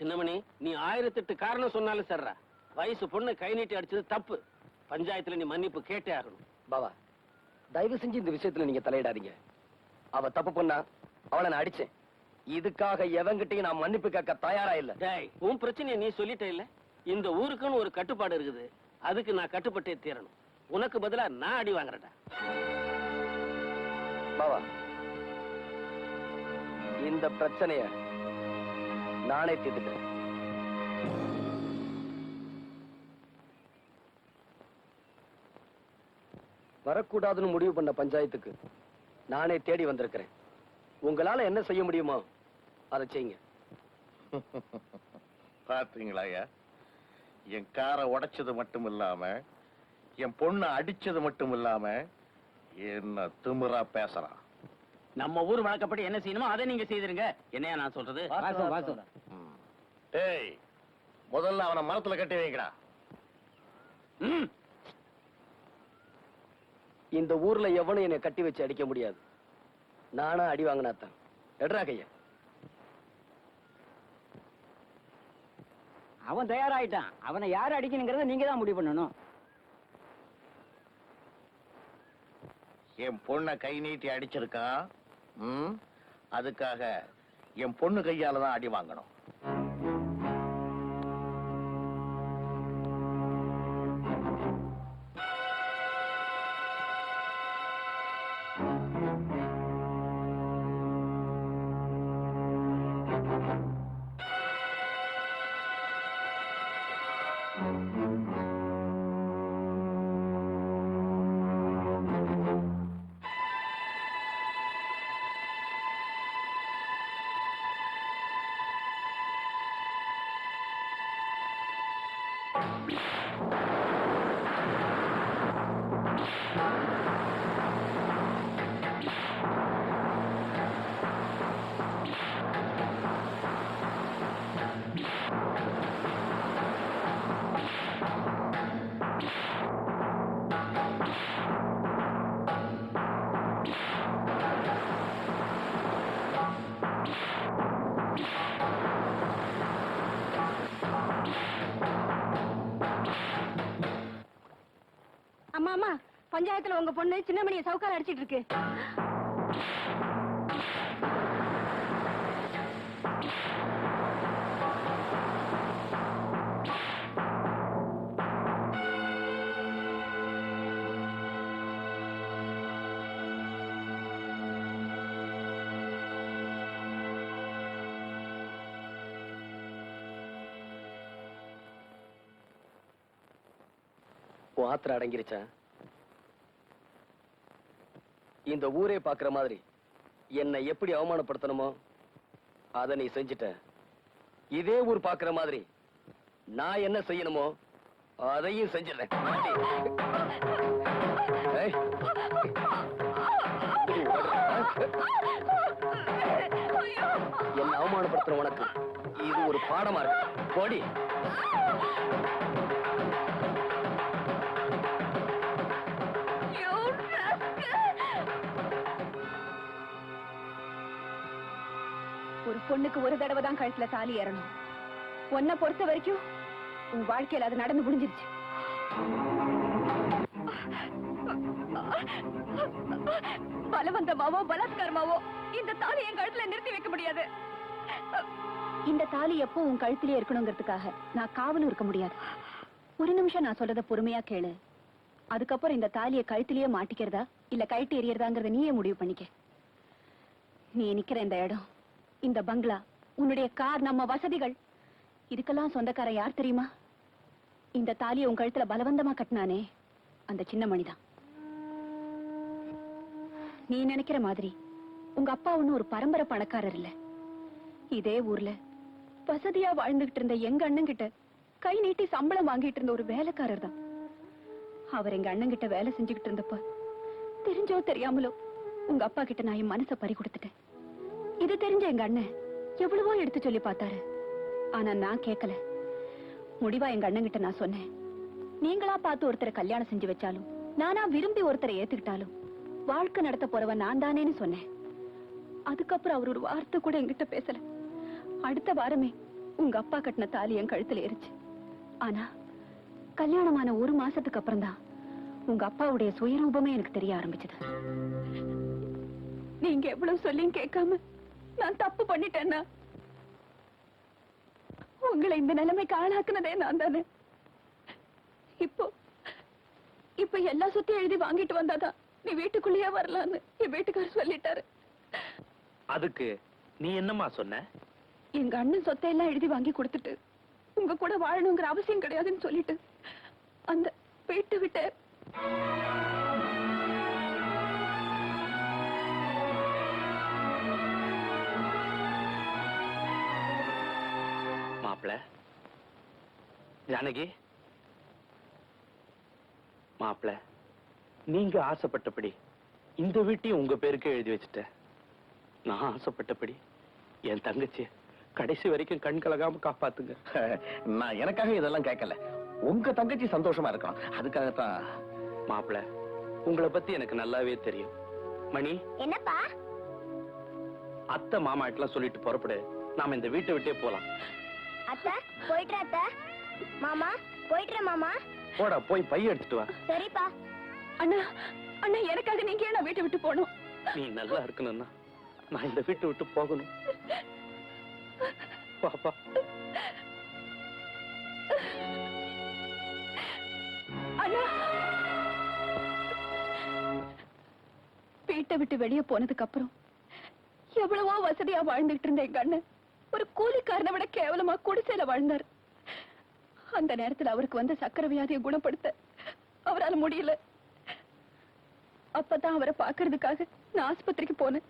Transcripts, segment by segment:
சின்னமணி நீ ஆயிரத்தெட்டு காரணம் சொன்னாலும் சரிடா. வயசு பொண்ணு கை நீட்டி அடிச்சது தப்பு. பஞ்சாயத்துல நீ மன்னிப்பு கேட்டே ஆகணும். பாவா தயவு செஞ்சு இந்த விஷயத்துல நீங்க தலையிடாதீங்க. அவ தப்பு பண்ணா அவளை நான் அடிச்சேன். இதுக்காக எவங்கிட்டையும் நான் மன்னிப்பு கேட்க தயாரா இல்ல. டேய் உன் பிரச்சனையை நீ சொல்லிட்ட இல்ல? இந்த ஊருக்குன்னு ஒரு கட்டுப்பாடு இருக்குது. அதுக்கு நான் கட்டுப்பட்டே தீரணும். உனக்கு பதிலா நான் அடி வாங்குறேன்டா. பாவா இந்த பிரச்சனைய நானே தீர்த்துக்கிறேன். வரக்கூடாதுன்னு முடிவு பண்ண பஞ்சாயத்துக்கு நானே தேடி வந்திருக்கிறேன். உங்களால என்ன செய்ய முடியுமோ அதை செய்யுங்க. பாத்தீங்களா என் காரை உடைச்சது மட்டும் இல்லாம என் பொண்ணை அடிச்சது மட்டும் இல்லாம என்ன திமுறா பேசுறான். நம்ம ஊர் வழக்கப்படி என்ன செய்யணுமோ அதை நீங்க செய்திருங்க. என்னையா நான் சொல்றது. ஏய் முதல்ல அவனை மரத்துல கட்டி வைக்கடா ம். இந்த ஊர்ல எவனும் என்னை கட்டி வச்சு அடிக்க முடியாது. நானா அடி வாங்கினாத்தான். எடுறா கையா. அவன் தயாராயிட்டான். அவனை யார் அடிக்கணுங்கிறத நீங்க தான் முடிவு பண்ணணும். என் பொண்ணை கை நீட்டி அடிச்சிருக்கான் ம்? அதுக்காக என் பொண்ணு கையால தான் அடி வாங்கணும் அம்மா பஞ்சாயத்துல உங்க பொண்ணு சின்னமணியை சவுக்கால அடிச்சிட்டு இருக்கு. உன் ஆத்திரம் அடங்கிருச்சா? இந்த ஊரே பாக்குற மாதிரி. என்னை எப்படி அவமானப்படுத்தணுமோ அதை நீ செஞ்சுட்ட. இதே ஊர் பாக்குற மாதிரி நான் என்ன செய்யணுமோ அதையும் செஞ்சிடறேன். என்ன அவமானப்படுத்துற உனக்கு. இது ஒரு பாடமா இருக்கு. போடி. ஒரு பொண்ணுக்கு ஒரு தடவை தான் கழுத்துல தாலி ஏறணும். உன்னை பொறுத்த வரைக்கும் உன் வாழ்க்கையில அது நடந்து முடிஞ்சிருச்சு. பலவந்தமாவோ பலாத்காரமாவோ இந்த தாலி என் கழுத்துல நிறுத்தி வைக்க முடியாது. இந்த தாலி எப்போ உன் கழுத்திலே இருக்கணுங்கிறதுக்காக நான் காவலும் இருக்க முடியாது. ஒரு நிமிஷம் நான் சொல்றத பொறுமையா கேளு. அதுக்கப்புறம் இந்த தாலியை கழுத்திலேயே மாட்டிக்கிறதா இல்ல கழட்டி எறியறதாங்கிறத நீயே முடிவு பண்ணிக்க. நீ நிக்கிற இந்த இடம் இந்த பங்களா உன்னுடைய கார் நம்ம வசதிகள். இதுக்கெல்லாம் சொந்தக்காரன் யார் தெரியுமா? இந்த தாலியை உங்க கழுத்துல பலவந்தமா கட்டினானே அந்த சின்ன மணிதான். நீ நினைக்கிற மாதிரி உங்க அப்பா ஒண்ணும் ஒரு பரம்பரை பணக்காரர் இல்ல. இதே ஊர்ல வசதியா வாழ்ந்துகிட்டு இருந்த எங்க அண்ணங்கிட்ட கை நீட்டி சம்பளம் வாங்கிட்டு இருந்த ஒரு வேலைக்காரர் தான் அவர் எங்க அண்ணன் கிட்ட வேலை செஞ்சுக்கிட்டு இருந்தப்ப தெரிஞ்சோ தெரியாமலோ உங்க அப்பா கிட்ட நான் என் மனசை பறி கொடுத்துட்டேன். இது தெரிஞ்ச எங்க அண்ணன் எவ்வளவோ எடுத்து சொல்லி பார்த்தாரு. ஆனா நான் கேட்கல. முடிவா எங்க அண்ணன் கிட்ட நான் சொன்னேன். நீங்களா பார்த்து ஒருத்தரை கல்யாணம் செஞ்சு வச்சாலும் நானா விரும்பி ஒருத்தரை ஏத்துக்கிட்டாலும் வாழ்க்கை நடத்த போறவன் நான் தானேன்னு சொன்னேன். அதுக்கப்புறம் அவர் ஒரு வார்த்தை கூட என்கிட்ட பேசல. அடுத்த வாரமே உங்க அப்பா கட்டின தாலி என் கழுத்துல ஏறிச்சு ஆனா கல்யாணமான ஒரு மாசத்துக்கு அப்புறம் தான் உங்க அப்பாவுடைய சுயரூபமே எனக்கு தெரிய ஆரம்பிச்சது. நீங்க எவ்வளவு சொல்லியும் கேட்காம நான் தப்பு பண்ணிட்டேன்னா? உங்களை இந்த நிலைமைக்கு ஆளாக்குனதே நான் தானே. இப்போ இப்ப எல்லா சொத்தையும் எழுதி வாங்கிட்டு வந்தாதான் நீ வீட்டுக்குள்ளேயே வரலான்னு என் வீட்டுக்காரர் சொல்லிட்டாரு. அதுக்கு நீ என்னம்மா சொன்ன? எங்க அண்ணன் சொத்தை எல்லாம் எழுதி வாங்கி கொடுத்துட்டு உங்க கூட வாழணுங்கிற அவசியம் கிடையாதுன்னு சொல்லிட்டு அந்த வீட்டை விட்டு மாப்பிள. ஜானகி. மாப்பிள நீங்க ஆசைப்பட்டபடி இந்த வீட்டையும் உங்க பேருக்கு எழுதி வச்சுட்டேன் நான் ஆசைப்பட்டபடி என் தங்கச்சி கடைசி வரைக்கும் கண் கலகாம காப்பாத்துங்க. நான் எனக்காக இதெல்லாம் கேட்கல. உங்க தங்கச்சி சந்தோஷமா இருக்கணும் அதுக்காகத்தான். மாப்பிள உங்களை பத்தி எனக்கு நல்லாவே தெரியும். மணி. என்னப்பா? அத்தை மாமாட்டெல்லாம் சொல்லிட்டு புறப்படு. நாம இந்த வீட்டை விட்டே போலாம். அத்தை போயிட்டு அத்தை. மாமா போயிட்டு மாமா. போடா போய் பைய எடுத்துட்டு வா. சரிப்பா. அண்ணா அண்ணா எனக்காக நீங்க ஏன் நான் வீட்டை விட்டு போகணும்? நீ நல்லா இருக்கணும்னா நான் இந்த வீட்டை விட்டு போகணும். பாப்பா. அண்ணா. வீட்டை விட்டு வெளியே போனதுக்கு அப்புறம் எவ்வளவோ வசதியா வாழ்ந்துகிட்டு இருந்த எங்க அண்ணன். ஒரு கூலிக்காரனை விட கேவலமா குடிசையில வாழ்ந்தார். அந்த நேரத்துல அவருக்கு வந்த சக்கர வியாதியை குணப்படுத்த அவரால் முடியல. அப்பதான் அவரை பாக்குறதுக்காக நான் ஆஸ்பத்திரிக்கு போனேன்.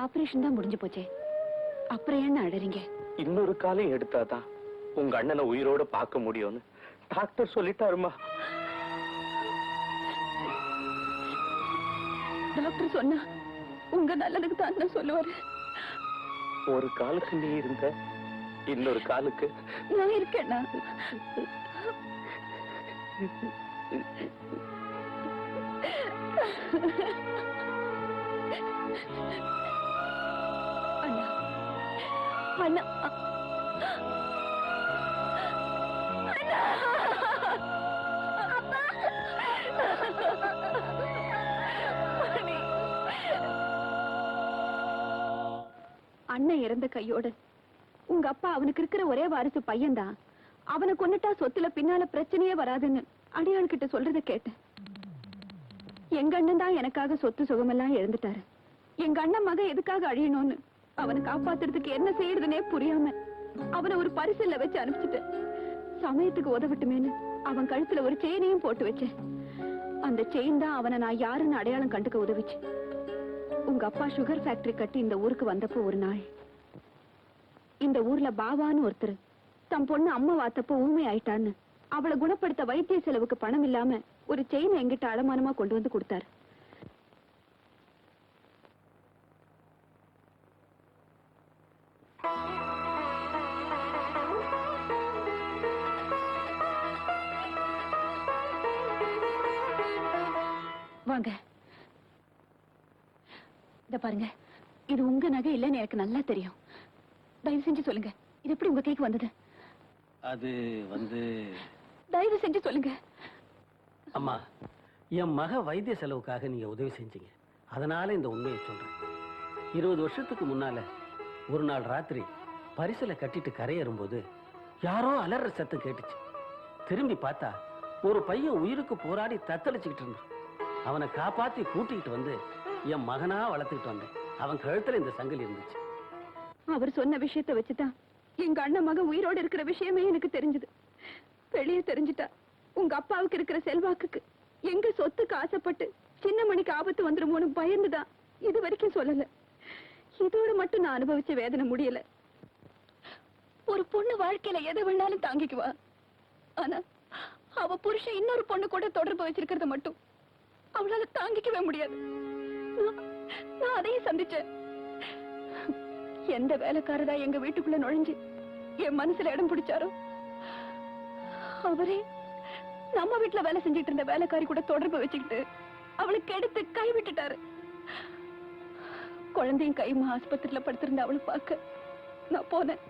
ஆபரேஷன் தான் முடிஞ்சு போச்சே. அப்புறம் என்ன அழறீங்க இன்னொரு காலம் எடுத்தாதான் உங்க அண்ணனை உயிரோட பார்க்க முடியும்னு டாக்டர் சொல்லிட்டாருமா. டாக்டர் சொன்னா உங்க நல்லதுக்கு தான் சொல்லுவாரு. ஒரு காலுக்கு நீ இருந்த இன்னொரு காலுக்கு. நான் இருக்கேன்னா அண்ணா அண்ணா. அண்ணா. அண்ணன் இறந்த கையோட உங்க அப்பா அவனுக்கு இருக்கிற ஒரே வாரிசு பையன்தான். அவனை கொன்னுட்டா சொத்துல பின்னால பிரச்சனையே வராதுன்னு அடியாள் கிட்ட சொல்றத கேட்டேன். எங்க அண்ணன் தான் எனக்காக சொத்து சுகமெல்லாம் இறந்துட்டாரு எங்க அண்ணன் மகன் எதுக்காக அழியணும்னு அவனை காப்பாத்துறதுக்கு என்ன செய்யறதுனே புரியாம அவனை ஒரு பரிசல்ல வச்சு அனுப்பிச்சிட்டேன் சமயத்துக்கு உதவிட்டுமேன்னு அவன் கழுத்துல ஒரு செயினையும் போட்டு வச்சேன். அந்த செயின் தான் அவனை நான் யாருன்னு அடையாளம் கண்டுக்க உதவிச்சு. உங்க அப்பா சுகர் ஃபேக்டரி கட்டி இந்த ஊருக்கு வந்தப்போ ஒரு நாள். இந்த ஊர்ல பாபான்னு ஒருத்தர் தம் பொண்ணு அம்மா வாத்தப்போ ஊமை ஆயிட்டான்னு அவளை குணப்படுத்த வைத்திய செலவுக்கு பணம் இல்லாம ஒரு செயின் எங்கிட்ட அடமானமா கொண்டு வந்து கொடுத்தாரு. வாங்க. இத பாருங்க. இது உங்க நகை இல்லைன்னு எனக்கு நல்லா தெரியும். தயவு செஞ்சு சொல்லுங்க. இது எப்படி உங்க கைக்கு வந்தது? அது வந்து தயவு செஞ்சு சொல்லுங்க. அம்மா என் மக வைத்திய செலவுக்காக நீங்க உதவி செஞ்சீங்க. அதனால இந்த உண்மையை சொல்றேன். இருபது வருஷத்துக்கு முன்னால ஒரு நாள் ராத்திரி பரிசல கட்டிட்டு கரையேறும்போது யாரோ அலற சத்தம் கேட்டுச்சு. திரும்பி பார்த்தா ஒரு பையன் உயிருக்கு போராடி தத்தளிச்சுக்கிட்டு இருந்தான். அவனை காப்பாத்தி கூட்டிக்கிட்டு வந்து என் மகனா வளர்த்துக்கிட்டு வந்தேன். அவன் கழுத்துல இந்த சங்கிலி இருந்துச்சு. அவர் சொன்ன விஷயத்த வச்சுதான் எங்க அண்ணன் மகன் உயிரோட இருக்கிற விஷயமே எனக்கு தெரிஞ்சது. வெளியே தெரிஞ்சுட்டா உங்க அப்பாவுக்கு இருக்கிற செல்வாக்குக்கு எங்க சொத்துக்கு ஆசைப்பட்டு சின்ன மணிக்கு ஆபத்து வந்துருமோன்னு பயந்துதான் இது வரைக்கும் சொல்லல. இதோட மட்டும் நான் அனுபவிச்ச வேதனை முடியல. ஒரு பொண்ணு வாழ்க்கையில எதை வேணாலும் தாங்கிக்குவா. ஆனா அவ புருஷன் இன்னொரு பொண்ணு கூட தொடர்பு வச்சிருக்கிறத மட்டும் அவளால தாங்கிக்கவே முடியாது. நான்- அதையும் சந்திச்சேன். எந்த வேலைக்காரதா எங்க வீட்டுக்குள்ள நுழைஞ்சு என் மனசுல இடம் பிடிச்சாரோ? அவரே நம்ம வீட்டுல வேலை செஞ்சிட்டு இருந்த வேலைக்காரி கூட தொடர்பு வச்சுக்கிட்டு அவளுக்கு எடுத்து கை விட்டுட்டாரு குழந்தையும் கைமா ஆஸ்பத்திரியில படுத்திருந்த அவளை பார்க்க நான் போனேன்.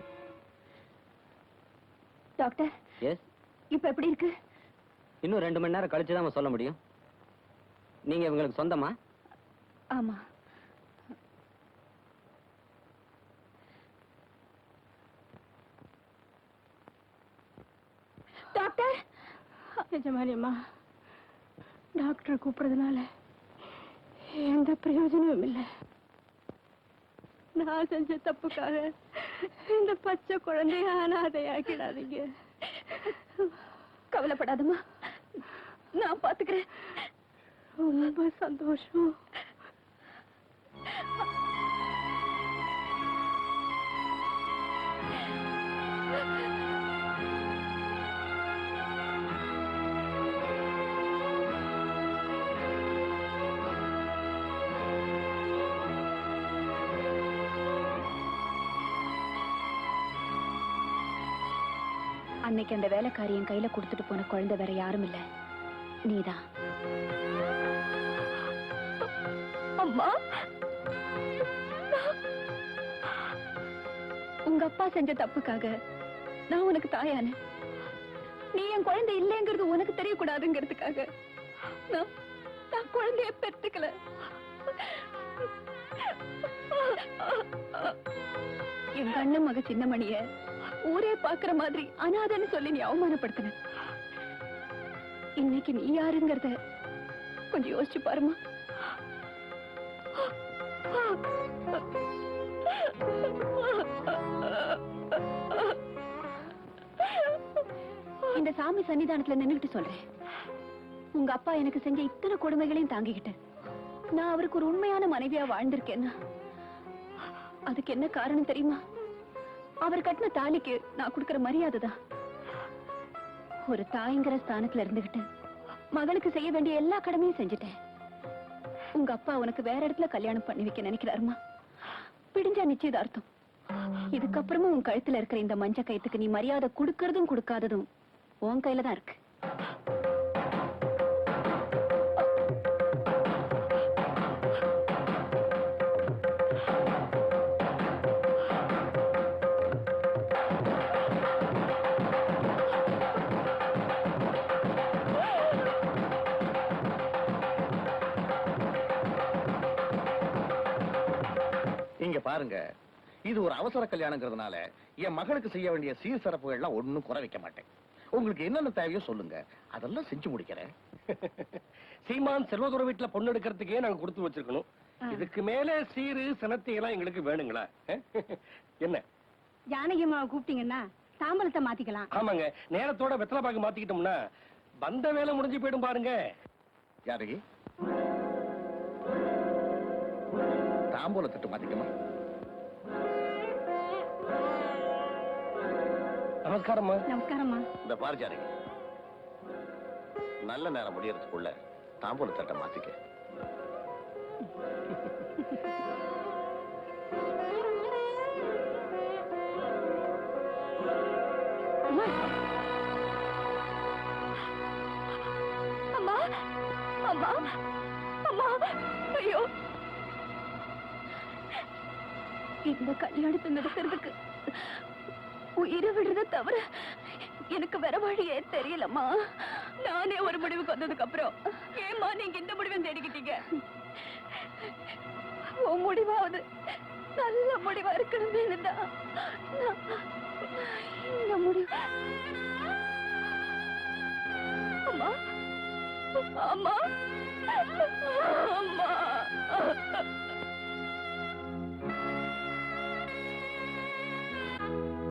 டாக்டர் இப்ப எப்படி இருக்கு? இன்னும் ரெண்டு மணி நேரம் கழிச்சு தான் சொல்ல முடியும். நீங்க இவங்களுக்கு சொந்தமா? ஆமா. டாக்டர்? நிஜமானியம்மா டாக்டரை கூப்பிடுறதுனால எந்த பிரயோஜனமும் இல்லை. நான் செஞ்ச தப்புக்காக இந்த பச்சை குழந்தைய அனாதையாக்கிடாதீங்க. கவலைப்படாதம்மா. நான் பாத்துக்கிறேன். ரொம்ப சந்தோஷம். அன்னைக்கு அந்த வேலைக்காரி என் கையில கொடுத்துட்டு போன குழந்தை வேற யாரும் இல்ல. நீதான். அம்மா. உங்க அப்பா செஞ்ச தப்புக்காக நான் உனக்கு தாயான. நீ என் குழந்தை இல்லைங்கிறது உனக்கு தெரியக்கூடாதுங்கிறதுக்காக நான் நான் குழந்தைய பெத்துக்கல எங்க அண்ணன் மக சின்னமணிய ஊரே பாக்குற மாதிரி அனாதைன்னு சொல்லி நீ அவமானப்படுத்தின. இன்னைக்கு நீ யாருங்கிறத கொஞ்சம் யோசிச்சு பாருமா இந்த சாமி சன்னிதானத்துல நின்னுகிட்டு சொல்றேன். உங்க அப்பா எனக்கு செஞ்ச இத்தனை கொடுமைகளையும் தாங்கிக்கிட்டு நான் அவருக்கு ஒரு உண்மையான மனைவியா வாழ்ந்திருக்கேன்னா அதுக்கு என்ன காரணம் தெரியுமா? அவர் கட்டின தாலிக்கு நான் கொடுக்கற மரியாதை தான். ஒரு தாய்ங்கிற ஸ்தானத்துல இருந்துகிட்டு மகளுக்கு செய்ய வேண்டிய எல்லா கடமையும் செஞ்சுட்டேன். உங்க அப்பா உனக்கு வேற இடத்துல கல்யாணம் பண்ணி வைக்க நினைக்கிறாருமா? பிடிஞ்சா நிச்சயதார்த்தம். இதுக்கப்புறமும் உன் கழுத்துல இருக்கிற இந்த மஞ்ச கயத்துக்கு நீ மரியாதை கொடுக்கறதும் கொடுக்காததும் உன் கையில தான் இருக்கு. இங்க பாருங்க. இது ஒரு அவசர கல்யாணங்கிறதுனால என் மகளுக்கு செய்ய வேண்டிய சீர் சிறப்புகள்லாம் ஒண்ணும் குறை வைக்க மாட்டேன். உங்களுக்கு என்னென்ன தேவையோ சொல்லுங்க. அதெல்லாம் செஞ்சு முடிக்கிறேன். சீமான் செல்வதுர வீட்டுல பொண்ணு எடுக்கிறதுக்கே நாங்க கொடுத்து வச்சிருக்கணும். இதுக்கு மேல சீரு சனத்தி எல்லாம் எங்களுக்கு வேணுங்களா? என்ன? ஜானகி அம்மாவை கூப்பிட்டீங்கன்னா தாம்பலத்தை மாத்திக்கலாம். ஆமாங்க. நேரத்தோட வெத்தலை பாக்கு மாத்திக்கிட்டோம்னா வந்த வேலை முடிஞ்சு போயிடும் பாருங்க. ஜானகி. தாம்பூல தட்டு மாத்திக்கமா? நமஸ்காரம்மா. நமஸ்காரம்மா. இந்த பாரு ஜானகி நல்ல நேரம் முடியறதுக்குள்ள தாம்பூல தட்டை மாத்திக்க. அம்மா. அம்மா. அம்மா. ஐயோ. இந்த கல்யாணத்தை நடத்துறதுக்கு உயிரை விடுறத தவிர எனக்கு வேற வழியே தெரியலம்மா. நானே ஒரு முடிவுக்கு வந்ததுக்கு அப்புறம் ஏம்மா நீங்க இந்த முடிவை தேடிக்கிட்டீங்க? உன் முடிவாவது நல்ல முடிவா இருக்கணுமே தான் இந்த முடிவு. அம்மா. அம்மா. அம்மா.